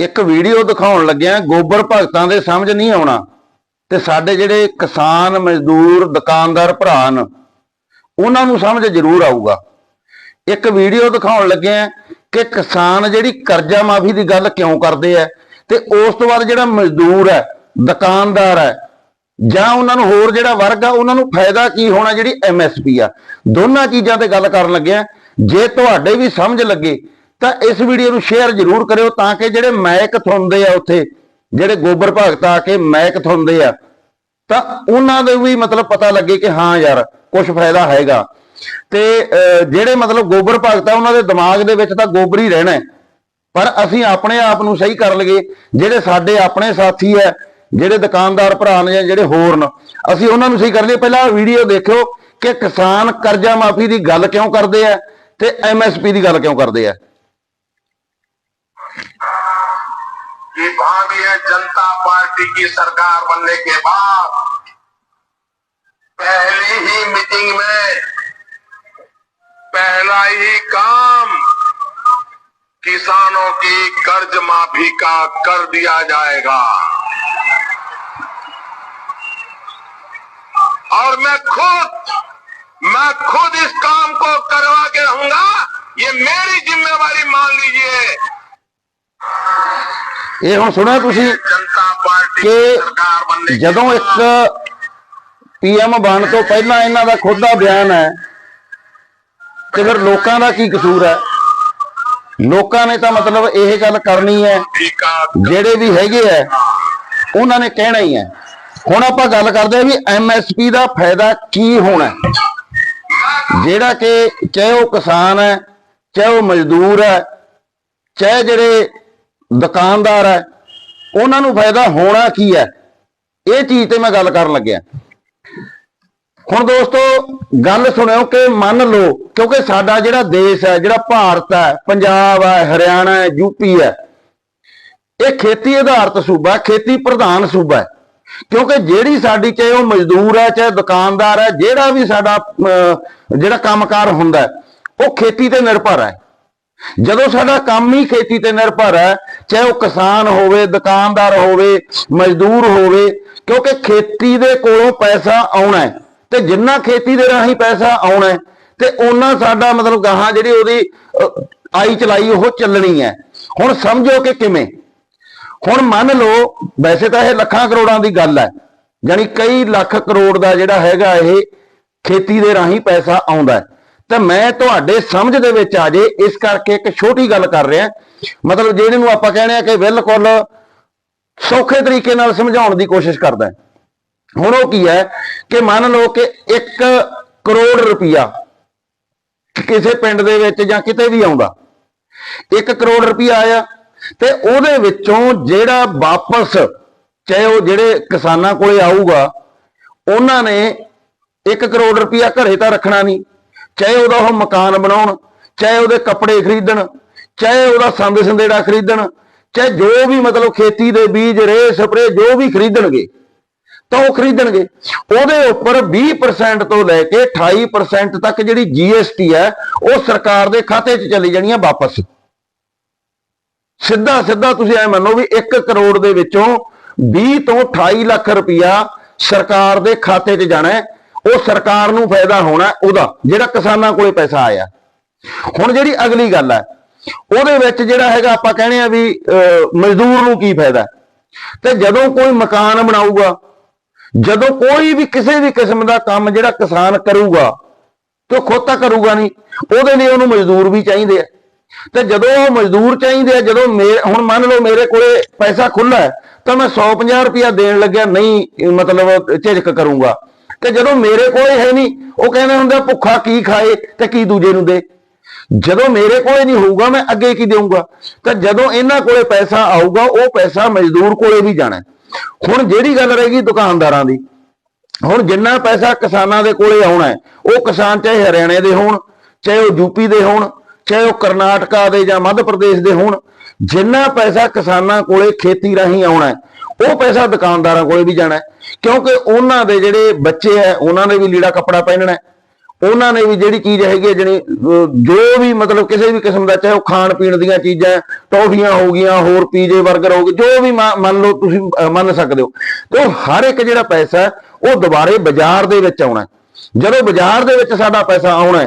ਇੱਕ ਵੀਡੀਓ ਦਿਖਾਉਣ ਲੱਗਿਆ, ਗੋਬਰ ਭਗਤਾਂ ਦੇ ਸਮਝ ਨਹੀਂ ਆਉਣਾ। ਤੇ ਸਾਡੇ ਜਿਹੜੇ ਕਿਸਾਨ, ਮਜ਼ਦੂਰ, ਦੁਕਾਨਦਾਰ ਭਰਾ ਨੇ ਉਹਨਾਂ ਨੂੰ ਸਮਝ ਜ਼ਰੂਰ ਆਊਗਾ। ਇੱਕ ਵੀਡੀਓ ਦਿਖਾਉਣ ਲੱਗਿਆ ਕਿ ਕਿਸਾਨ ਜਿਹੜੀ ਕਰਜ਼ਾ ਮਾਫੀ ਦੀ ਗੱਲ ਕਿਉਂ ਕਰਦੇ ਆ, ਤੇ ਉਸ ਤੋਂ ਬਾਅਦ ਜਿਹੜਾ ਮਜ਼ਦੂਰ ਹੈ, ਦੁਕਾਨਦਾਰ ਹੈ, ਜਾਂ ਉਹਨਾਂ ਨੂੰ ਹੋਰ ਜਿਹੜਾ ਵਰਗ ਆ, ਉਹਨਾਂ ਨੂੰ ਫਾਇਦਾ ਕੀ ਹੋਣਾ ਜਿਹੜੀ ਐਮਐਸਪੀ ਆ। ਦੋਨਾਂ ਚੀਜ਼ਾਂ ਤੇ ਗੱਲ ਕਰਨ ਲੱਗਿਆ, ਜੇ ਤੁਹਾਡੇ ਵੀ ਸਮਝ ਲੱਗੇ ਤਾਂ ਇਸ ਵੀਡੀਓ ਨੂੰ ਸ਼ੇਅਰ ਜ਼ਰੂਰ ਕਰਿਓ ਤਾਂ ਕਿ ਜਿਹੜੇ ਮੈਕ ਥੁੰਦੇ ਆ ਉੱਥੇ, ਜਿਹੜੇ ਗੋਬਰ ਭਗਤ ਆ ਕੇ ਮੈਕ ਥੁੰਦੇ ਆ, ਤਾਂ ਉਹਨਾਂ ਦੇ ਵੀ ਮਤਲਬ ਪਤਾ ਲੱਗੇ ਕਿ ਹਾਂ ਯਾਰ ਕੁਝ ਫਾਇਦਾ ਹੈਗਾ। ਤੇ ਜਿਹੜੇ ਮਤਲਬ ਗੋਬਰ ਭਗਤ ਆ, ਉਹਨਾਂ ਦੇ ਦਿਮਾਗ ਦੇ ਵਿੱਚ ਤਾਂ ਗੋਬਰ ਹੀ ਰਹਿਣਾ ਪਰ ਅਸੀਂ ਆਪਣੇ ਆਪ ਨੂੰ ਸਹੀ ਕਰ ਲਈਏ, ਜਿਹੜੇ ਸਾਡੇ ਆਪਣੇ ਸਾਥੀ ਹੈ ਜਿਹੜੇ ਦੁਕਾਨਦਾਰ ਭਰਾ ਨੇ ਜਾਂ ਜਿਹੜੇ ਹੋਰ ਨੇ, ਅਸੀਂ ਉਹਨਾਂ ਨੂੰ ਸਹੀ ਕਰ ਲਈਏ। ਪਹਿਲਾਂ ਵੀਡੀਓ ਦੇਖਿਓ ਕਿ ਕਿਸਾਨ ਕਰਜ਼ਾ ਮਾਫੀ ਦੀ ਗੱਲ ਕਿਉਂ ਕਰਦੇ ਆ ਤੇ ਐਮਐਸਪੀ ਦੀ ਗੱਲ ਕਿਉਂ ਕਰਦੇ ਆ। कि भारतीय जनता पार्टी की सरकार बनने के बाद पहली ही मीटिंग में पहला ही काम किसानों की कर्ज माफ़ी का कर दिया जाएगा। और मैं खुद मैं खुद इस काम को करवा के रहूँगा, ये मेरी जिम्मेवारी मान लीजिए। ਇਹ ਹੁਣ ਸੁਣਿਆ ਤੁਸੀਂ ਕਿ ਜਦੋਂ ਇੱਕ ਪੀਐਮ ਬਣ ਤੋਂ ਪਹਿਲਾਂ ਇਹਨਾਂ ਦਾ ਖੁਦ ਦਾ ਬਿਆਨ ਹੈ ਤੇ ਫਿਰ ਲੋਕਾਂ ਦਾ ਕੀ ਕਸੂਰ ਹੈ? ਲੋਕਾਂ ਨੇ ਤਾਂ ਮਤਲਬ ਇਹ ਗੱਲ ਕਰਨੀ ਹੈ ਜਿਹੜੇ ਵੀ ਹੈਗੇ ਆ ਉਹਨਾਂ ਨੇ ਕਹਿਣਾ ਹੀ ਹੈ। ਹੁਣ ਆਪਾਂ ਗੱਲ ਕਰਦੇ ਹਾਂ ਵੀ ਐਮਐਸਪੀ ਦਾ ਫਾਇਦਾ ਕੀ ਹੋਣਾ ਜਿਹੜਾ ਕਿ ਚਾਹੇ ਉਹ ਕਿਸਾਨ ਹੈ ਚਾਹੇ ਉਹ ਮਜ਼ਦੂਰ ਹੈ ਚਾਹੇ ਜਿਹੜੇ ਦੁਕਾਨਦਾਰ ਹੈ ਉਹਨਾਂ ਨੂੰ ਫਾਇਦਾ ਹੋਣਾ ਕੀ ਹੈ? ਇਹ ਚੀਜ਼ ਤੇ ਮੈਂ ਗੱਲ ਕਰਨ ਲੱਗਿਆ। ਹੁਣ ਦੋਸਤੋ ਗੱਲ ਸੁਣਿਓ ਕਿ ਮੰਨ ਲਓ ਕਿਉਂਕਿ ਸਾਡਾ ਜਿਹੜਾ ਦੇਸ਼ ਹੈ ਜਿਹੜਾ ਭਾਰਤ ਹੈ ਪੰਜਾਬ ਹੈ ਹਰਿਆਣਾ ਹੈ ਯੂਪੀ ਹੈ ਇਹ ਖੇਤੀ ਆਧਾਰਿਤ ਸੂਬਾ ਖੇਤੀ ਪ੍ਰਧਾਨ ਸੂਬਾ ਹੈ। ਕਿਉਂਕਿ ਜਿਹੜੀ ਸਾਡੀ ਚਾਹੇ ਉਹ ਮਜ਼ਦੂਰ ਹੈ ਚਾਹੇ ਦੁਕਾਨਦਾਰ ਹੈ ਜਿਹੜਾ ਵੀ ਸਾਡਾ ਅਹ, ਜਿਹੜਾ ਕੰਮਕਾਰ ਹੁੰਦਾ ਉਹ ਖੇਤੀ ਤੇ ਨਿਰਭਰ ਹੈ। ਜਦੋਂ ਸਾਡਾ ਕੰਮ ਹੀ ਖੇਤੀ ਤੇ ਨਿਰਭਰ ਹੈ, ਚਾਹੇ ਉਹ ਕਿਸਾਨ ਹੋਵੇ, ਦੁਕਾਨਦਾਰ ਹੋਵੇ, ਮਜ਼ਦੂਰ ਹੋਵੇ, ਕਿਉਂਕਿ ਖੇਤੀ ਦੇ ਕੋਲੋਂ ਪੈਸਾ ਆਉਣਾ ਹੈ ਤੇ ਜਿੰਨਾ ਖੇਤੀ ਦੇ ਰਾਹੀਂ ਪੈਸਾ ਆਉਣਾ ਹੈ ਤੇ ਉਹਨਾਂ ਸਾਡਾ ਮਤਲਬ ਗਾਹਾਂ ਜਿਹੜੀ ਉਹਦੀ ਆਈ ਚਲਾਈ ਉਹ ਚੱਲਣੀ ਹੈ। ਹੁਣ ਸਮਝੋ ਕਿ ਕਿਵੇਂ? ਹੁਣ ਮੰਨ ਲਓ, ਵੈਸੇ ਤਾਂ ਇਹ ਲੱਖਾਂ ਕਰੋੜਾਂ ਦੀ ਗੱਲ ਹੈ ਯਾਨੀ ਕਈ ਲੱਖ ਕਰੋੜ ਦਾ ਜਿਹੜਾ ਹੈਗਾ ਇਹ ਖੇਤੀ ਦੇ ਰਾਹੀਂ ਪੈਸਾ ਆਉਂਦਾ ਹੈ। ਤਾਂ ਮੈਂ ਤੁਹਾਡੇ ਸਮਝ ਦੇ ਵਿੱਚ ਆ ਜੇ, ਇਸ ਕਰਕੇ ਇੱਕ ਛੋਟੀ ਗੱਲ ਕਰ ਰਿਹਾ। ਮਤਲਬ ਜਿਹੜੇ ਨੂੰ ਆਪਾਂ ਕਹਿੰਦੇ ਆ ਕਿ ਬਿਲਕੁਲ ਸੌਖੇ ਤਰੀਕੇ ਨਾਲ ਸਮਝਾਉਣ ਦੀ ਕੋਸ਼ਿਸ਼ ਕਰਦਾ ਹੁਣ ਉਹ ਕੀ ਹੈ ਕਿ ਮੰਨ ਲਓ ਕਿ 1 ਕਰੋੜ ਰੁਪਇਆ ਕਿਸੇ ਪਿੰਡ ਦੇ ਵਿੱਚ ਜਾਂ ਕਿਤੇ ਵੀ ਆਉਂਦਾ। 1 ਕਰੋੜ ਰੁਪਇਆ ਆਇਆ ਤੇ ਉਹਦੇ ਵਿੱਚੋਂ ਜਿਹੜਾ ਵਾਪਸ ਚਾਹੇ ਉਹ ਜਿਹੜੇ ਕਿਸਾਨਾਂ ਕੋਲੇ ਆਊਗਾ, ਉਹਨਾਂ ਨੇ 1 ਕਰੋੜ ਰੁਪਇਆ ਘਰੇ ਤਾਂ ਰੱਖਣਾ ਨਹੀਂ। ਚਾਹੇ ਉਹਦਾ ਉਹ ਮਕਾਨ ਬਣਾਉਣ, ਚਾਹੇ ਉਹਦੇ ਕੱਪੜੇ ਖਰੀਦਣ, ਚਾਹੇ ਉਹਦਾ ਸੰਦ ਸੰਦੇੜਾ ਖਰੀਦਣ, ਚਾਹੇ ਜੋ ਵੀ ਮਤਲਬ ਖੇਤੀ ਦੇ ਬੀਜ ਰੇ ਸਪਰੇ ਜੋ ਵੀ ਖਰੀਦਣਗੇ, ਤਾਂ ਉਹ ਖਰੀਦਣਗੇ। ਉਹਦੇ ਉੱਪਰ 20% ਤੋਂ ਲੈ ਕੇ 28% ਤੱਕ ਜਿਹੜੀ GST ਹੈ, ਉਹ ਸਰਕਾਰ ਦੇ ਖਾਤੇ 'ਚ ਚਲੀ ਜਾਣੀ ਹੈ ਵਾਪਸ। ਸਿੱਧਾ ਸਿੱਧਾ ਤੁਸੀਂ ਐ ਮੰਨੋ ਵੀ 1 ਕਰੋੜ ਦੇ ਵਿੱਚੋਂ 20 ਤੋਂ 28 ਲੱਖ ਰੁਪਇਆ ਸਰਕਾਰ ਦੇ ਖਾਤੇ 'ਚ ਜਾਣਾ ਹੈ। ਉਹ ਸਰਕਾਰ ਨੂੰ ਫਾਇਦਾ ਹੋਣਾ ਉਹਦਾ ਜਿਹੜਾ ਕਿਸਾਨਾਂ ਕੋਲੇ ਪੈਸਾ ਆਇਆ। ਹੁਣ ਜਿਹੜੀ ਅਗਲੀ ਗੱਲ ਹੈ ਉਹਦੇ ਵਿੱਚ ਜਿਹੜਾ ਹੈਗਾ ਆਪਾਂ ਕਹਿੰਦੇ ਆ ਵੀ ਅਹ, ਮਜ਼ਦੂਰ ਨੂੰ ਕੀ ਫਾਇਦਾ ਤੇ ਜਦੋਂ ਕੋਈ ਮਕਾਨ ਬਣਾਊਗਾ ਜਦੋਂ ਕੋਈ ਵੀ ਕਿਸੇ ਵੀ ਕਿਸਮ ਦਾ ਕੰਮ ਜਿਹੜਾ ਕਿਸਾਨ ਕਰੂਗਾ ਤੇ ਉਹ ਖੁਦ ਤਾਂ ਕਰੂਗਾ ਨਹੀਂ ਉਹਦੇ ਲਈ ਉਹਨੂੰ ਮਜ਼ਦੂਰ ਵੀ ਚਾਹੀਦੇ ਆ। ਤੇ ਜਦੋਂ ਉਹ ਮਜ਼ਦੂਰ ਚਾਹੀਦੇ ਆ ਜਦੋਂ ਮੇਰੇ ਹੁਣ ਮੰਨ ਲਓ ਮੇਰੇ ਕੋਲੇ ਪੈਸਾ ਖੁੱਲਾ ਹੈ ਤਾਂ ਮੈਂ 150 ਰੁਪਇਆ ਦੇਣ ਲੱਗਿਆ ਨਹੀਂ ਮਤਲਬ ਝਿਜਕ ਕਰੂੰਗਾ। ਤੇ ਜਦੋਂ ਮੇਰੇ ਕੋਲੇ ਹੈ ਨਹੀਂ, ਉਹ ਕਹਿੰਦੇ ਹੁੰਦੇ, ਭੁੱਖਾ ਕੀ ਖਾਏ ਤੇ ਕੀ ਦੂਜੇ ਨੂੰ ਦੇ? ਜਦੋਂ ਮੇਰੇ ਕੋਲੇ ਨਹੀਂ ਹੋਊਗਾ, ਮੈਂ ਅੱਗੇ ਕੀ ਦੇਵਾਂਗਾ ਤਾਂ ਜਦੋਂ ਇਹਨਾਂ ਕੋਲੇ ਪੈਸਾ ਆਊਗਾ, ਉਹ ਪੈਸਾ ਮਜ਼ਦੂਰ ਕੋਲੇ ਵੀ ਜਾਣਾ ਹੁਣ ਜਿਹੜੀ ਗੱਲ ਰਹੇਗੀ ਦੁਕਾਨਦਾਰਾਂ ਦੀ, ਹੁਣ ਜਿੰਨਾ ਪੈਸਾ ਕਿਸਾਨਾਂ ਦੇ ਕੋਲੇ ਆਉਣਾ ਉਹ ਕਿਸਾਨ ਚਾਹੇ ਹਰਿਆਣੇ ਦੇ ਹੋਣ, ਚਾਹੇ ਉਹ ਯੂਪੀ ਦੇ ਹੋਣ, ਚਾਹੇ ਉਹ ਕਰਨਾਟਕਾ ਦੇ ਜਾਂ ਮੱਧ ਪ੍ਰਦੇਸ਼ ਦੇ ਹੋਣ, ਜਿੰਨਾ ਪੈਸਾ ਕਿਸਾਨਾਂ ਕੋਲੇ ਖੇਤੀ ਰਾਹੀਂ ਆਉਣਾ ਉਹ ਪੈਸਾ ਦੁਕਾਨਦਾਰਾਂ ਕੋਲੇ ਵੀ ਜਾਣਾ ਕਿਉਂਕਿ ਉਹਨਾਂ ਦੇ ਜਿਹੜੇ ਬੱਚੇ ਹੈ, ਉਹਨਾਂ ਨੇ ਵੀ ਲੀੜਾ ਕੱਪੜਾ ਪਹਿਨਣਾ ਉਹਨਾਂ ਨੇ ਵੀ ਜਿਹੜੀ ਚੀਜ਼ ਹੈਗੀ ਹੈ, ਜਿਹੜੀ ਜੋ ਵੀ ਮਤਲਬ ਕਿਸੇ ਵੀ ਕਿਸਮ ਦਾ, ਚਾਹੇ ਉਹ ਖਾਣ ਪੀਣ ਦੀਆਂ ਚੀਜ਼ਾਂ ਟੌਫੀਆਂ ਹੋ ਗਈਆਂ, ਹੋਰ ਪੀਜੇ 버ਗਰ ਹੋ ਗਏ, ਜੋ ਵੀ ਮਾ- ਮੰਨ ਲਓ ਤੁਸੀਂ ਮੰਨ ਸਕਦੇ ਹੋ। ਤੇ ਉਹ ਹਰ ਇੱਕ ਜਿਹੜਾ ਪੈਸਾ ਉਹ ਦੁਬਾਰੇ ਬਾਜ਼ਾਰ ਦੇ ਵਿੱਚ ਆਉਣਾ ਜਦੋਂ ਬਾਜ਼ਾਰ ਦੇ ਵਿੱਚ ਸਾਡਾ ਪੈਸਾ ਆਉਣਾ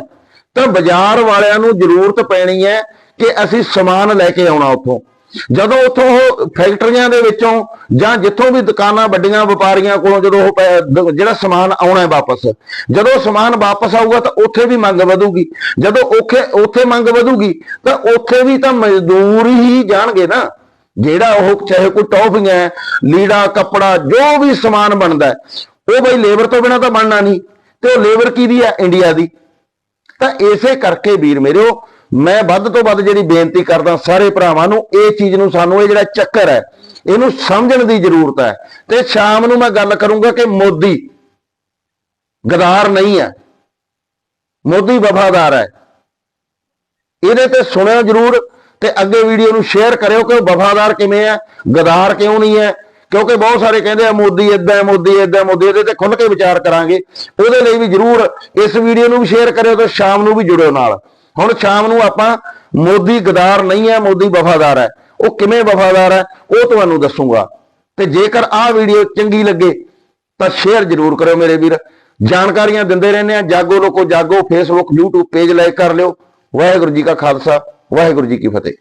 ਤਾਂ ਬਾਜ਼ਾਰ ਵਾਲਿਆਂ ਨੂੰ ਜ਼ਰੂਰਤ ਪੈਣੀ ਹੈ ਕਿ ਅਸੀਂ ਸਮਾਨ ਲੈ ਕੇ ਆਉਣਾ ਉੱਥੋਂ। ਜਦੋਂ ਉੱਥੋਂ ਉਹ ਫੈਕਟਰੀਆਂ ਦੇ ਵਿੱਚੋਂ ਜਾਂ ਜਿੱਥੋਂ ਵੀ ਦੁਕਾਨਾਂ ਵੱਡੀਆਂ ਵਪਾਰੀਆਂ ਕੋਲੋਂ ਜਦੋਂ ਉਹ ਜਿਹੜਾ ਸਮਾਨ ਆਉਣਾ ਹੈ ਵਾਪਸ, ਜਦੋਂ ਸਮਾਨ ਵਾਪਸ ਆਊਗਾ ਤਾਂ ਉੱਥੇ ਵੀ ਮੰਗ ਵਧੂਗੀ। ਜਦੋਂ ਉੱਥੇ ਉੱਥੇ ਮੰਗ ਵਧੂਗੀ ਤਾਂ ਉੱਥੇ ਵੀ ਤਾਂ ਮਜ਼ਦੂਰ ਹੀ ਜਾਣਗੇ ਨਾ। ਜਿਹੜਾ ਉਹ ਚਾਹੇ ਕੋਈ ਟੌਫੀਆਂ ਲੀੜਾ, ਕੱਪੜਾ, ਜੋ ਵੀ ਸਮਾਨ ਬਣਦਾ ਉਹ ਬਈ ਲੇਬਰ ਤੋਂ ਬਿਨਾ ਤਾਂ ਬਣਨਾ ਨਹੀਂ। ਤੇ ਉਹ ਲੇਬਰ ਕਿਹਦੀ ਹੈ? ਇੰਡੀਆ ਦੀ। ਤਾਂ ਇਸੇ ਕਰਕੇ ਵੀਰ ਮੇਰਿਓ, ਮੈਂ ਵੱਧ ਤੋਂ ਵੱਧ ਜਿਹੜੀ ਬੇਨਤੀ ਕਰਦਾ ਸਾਰੇ ਭਰਾਵਾਂ ਨੂੰ, ਇਹ ਚੀਜ਼ ਨੂੰ ਸਾਨੂੰ ਇਹ ਜਿਹੜਾ ਚੱਕਰ ਹੈ, ਇਹਨੂੰ ਸਮਝਣ ਦੀ ਜ਼ਰੂਰਤ ਹੈ। ਤੇ ਸ਼ਾਮ ਨੂੰ ਮੈਂ ਗੱਲ ਕਰੂੰਗਾ ਕਿ ਮੋਦੀ ਗਦਾਰ ਨਹੀਂ ਹੈ। ਮੋਦੀ ਵਫਾਦਾਰ ਹੈ। ਇਹਦੇ ਤੇ ਸੁਣਿਓ ਜਰੂਰ ਤੇ ਅੱਗੇ ਵੀਡੀਓ ਨੂੰ ਸ਼ੇਅਰ ਕਰਿਓ ਕਿ ਉਹ ਵਫਾਦਾਰ ਕਿਵੇਂ ਹੈ, ਗਦਾਰ ਕਿਉਂ ਨਹੀਂ ਹੈ ਕਿਉਂਕਿ ਬਹੁਤ ਸਾਰੇ ਕਹਿੰਦੇ ਆ, ਮੋਦੀ ਇਦਾਂ ਮੋਦੀ ਇਦਾਂ ਮੋਦੀ, ਇਹਦੇ ਤੇ ਖੁੱਲ ਕੇ ਵਿਚਾਰ ਕਰਾਂਗੇ। ਉਹਦੇ ਲਈ ਵੀ ਜਰੂਰ ਇਸ ਵੀਡੀਓ ਨੂੰ ਵੀ ਸ਼ੇਅਰ ਕਰਿਓ ਤੇ ਸ਼ਾਮ ਨੂੰ ਵੀ ਜੁੜਿਓ ਨਾਲ। ਹੁਣ ਸ਼ਾਮ ਨੂੰ ਆਪਾਂ ਮੋਦੀ ਗਦਾਰ ਨਹੀਂ ਹੈ, ਮੋਦੀ ਵਫਾਦਾਰ ਹੈ। ਉਹ ਕਿਵੇਂ ਵਫਾਦਾਰ ਹੈ, ਉਹ ਤੁਹਾਨੂੰ ਦੱਸੂਗਾ। ਤੇ ਜੇਕਰ ਆਹ ਵੀਡੀਓ ਚੰਗੀ ਲੱਗੇ, ਤਾਂ ਸ਼ੇਅਰ ਜਰੂਰ ਕਰਿਓ ਮੇਰੇ ਵੀਰ। ਜਾਣਕਾਰੀਆਂ ਦਿੰਦੇ ਰਹਿੰਦੇ ਆ, ਜਾਗੋ ਲੋਕੋ ਜਾਗੋ ਫੇਸਬੁੱਕ YouTube ਪੇਜ ਲਾਈਕ ਕਰ ਲਿਓ। ਵਾਹਿਗੁਰੂ ਜੀ ਕਾ ਖਾਲਸਾ, ਵਾਹਿਗੁਰੂ ਜੀ ਕੀ ਫਤਿਹ।